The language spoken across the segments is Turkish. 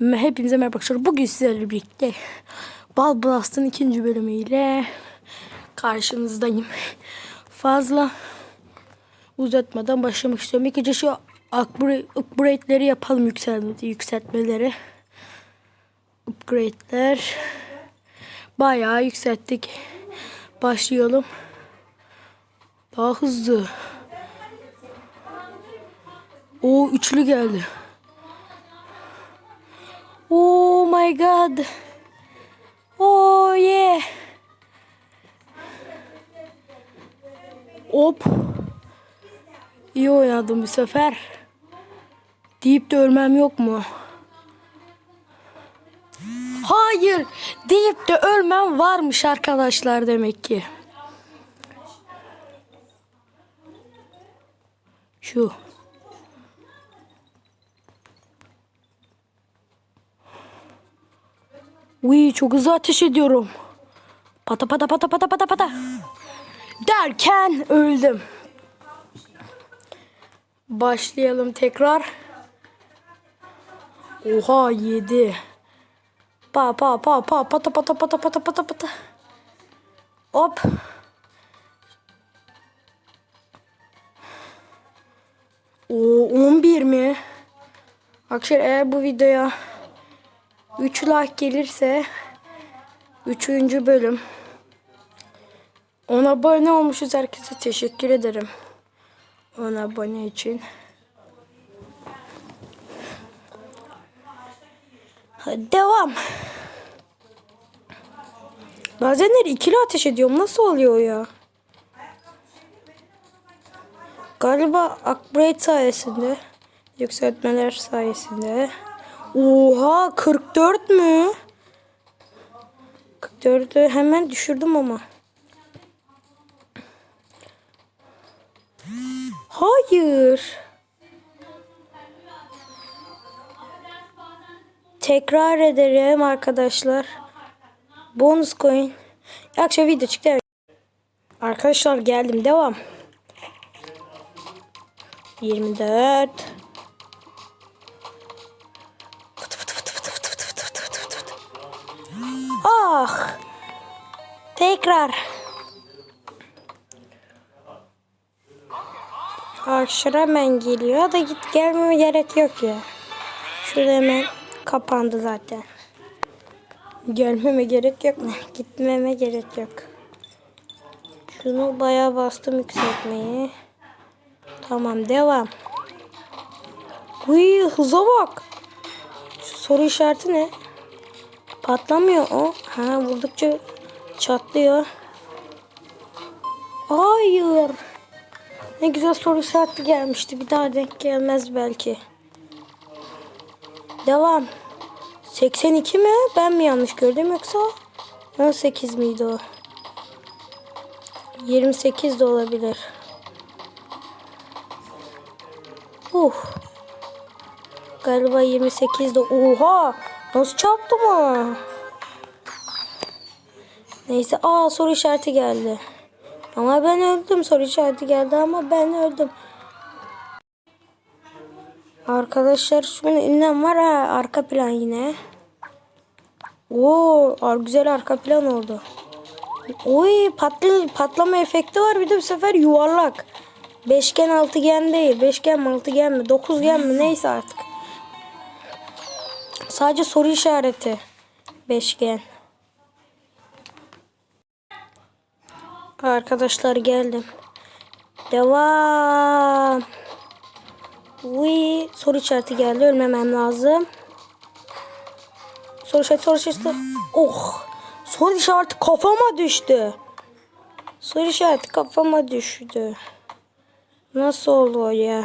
Hepinize merhaba arkadaşlar. Bugün sizlerle birlikte Bal Blast'ın ikinci bölümüyle karşınızdayım. Fazla uzatmadan başlamak istiyorum. İlk önce şu upgrade- upgrade'leri yapalım yükseltme, yükseltmeleri. Upgrade'ler. Bayağı yükselttik. Başlayalım. Daha hızlı. O üçlü geldi. My god. Oh yeah. Hop. İyi oynadım bu sefer. Deyip de ölmem yok mu? Hayır. Deyip de ölmem varmış arkadaşlar demek ki. Şu. Uy çok hızlı ateş ediyorum. Pata pata pata pata pata pata. Derken öldüm. Başlayalım tekrar. Oha yedi. Pa pa pa pa pata pata pata pata pata pata. Hop. O 11 mi? Arkadaşlar eğer bu videoya 3 like gelirse 3. bölüm. 10 abone olmuşuz herkese teşekkür ederim. 10 abone için. Hadi devam. Bazenleri ikili ateş ediyorum. Nasıl oluyor ya? Galiba upgrade sayesinde yükseltmeler sayesinde Oha 44 mü? 44'ü hemen düşürdüm ama. Hayır. Tekrar ederim arkadaşlar. Bonus coin. Akşam video çıktı. Arkadaşlar geldim. Devam. 24 Tekrar. Arkadaşlar hemen geliyor da git gelmeme gerek yok ya. Şurada hemen kapandı zaten. Gelmeme gerek yok mu? Gitmeme gerek yok. Şunu bayağı bastım yükseltmeyi. Tamam devam. Uy hıza bak. Şu soru işareti ne? Patlamıyor o. Ha vurdukça çatlıyor. Hayır. Ne güzel soru işareti gelmişti. Bir daha denk gelmez belki. Devam. 82 mi? Ben mi yanlış gördüm yoksa 18 miydi o? 28 de olabilir. Uh. Galiba 28'de. Oha! Nasıl çarptım o? Neyse. Aa soru işareti geldi. Ama ben öldüm. Soru işareti geldi ama ben öldüm. Arkadaşlar şunun ünlem var ha. Arka plan yine. Oo, güzel arka plan oldu. Oy patlı, patlama efekti var. Bir de bu sefer yuvarlak. Beşgen altıgen değil. Beşgen mi altıgen mi? Dokuzgen mi? Neyse artık. Sadece soru işareti. Beşgen. Arkadaşlar geldim. Devam. Uy, soru işareti geldi. Ölmemem lazım. Soru işareti, soru işareti. Oh. Soru işareti kafama düştü. Soru işareti kafama düştü. Nasıl oluyor ya?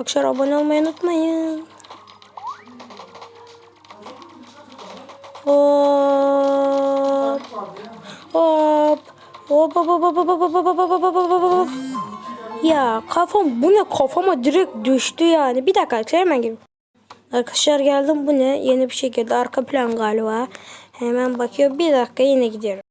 Akşam abone olmayı unutmayın. Hop. Hop. Hop hop hop hop hop hop hop hop. Ya kafam bu ne kafama direkt düştü yani. Bir dakika arkadaşlar hemen gelin. Arkadaşlar geldim bu ne? Yeni bir şey geldi. Arka plan galiba. Hemen bakıyor. Bir dakika yine gidiyorum.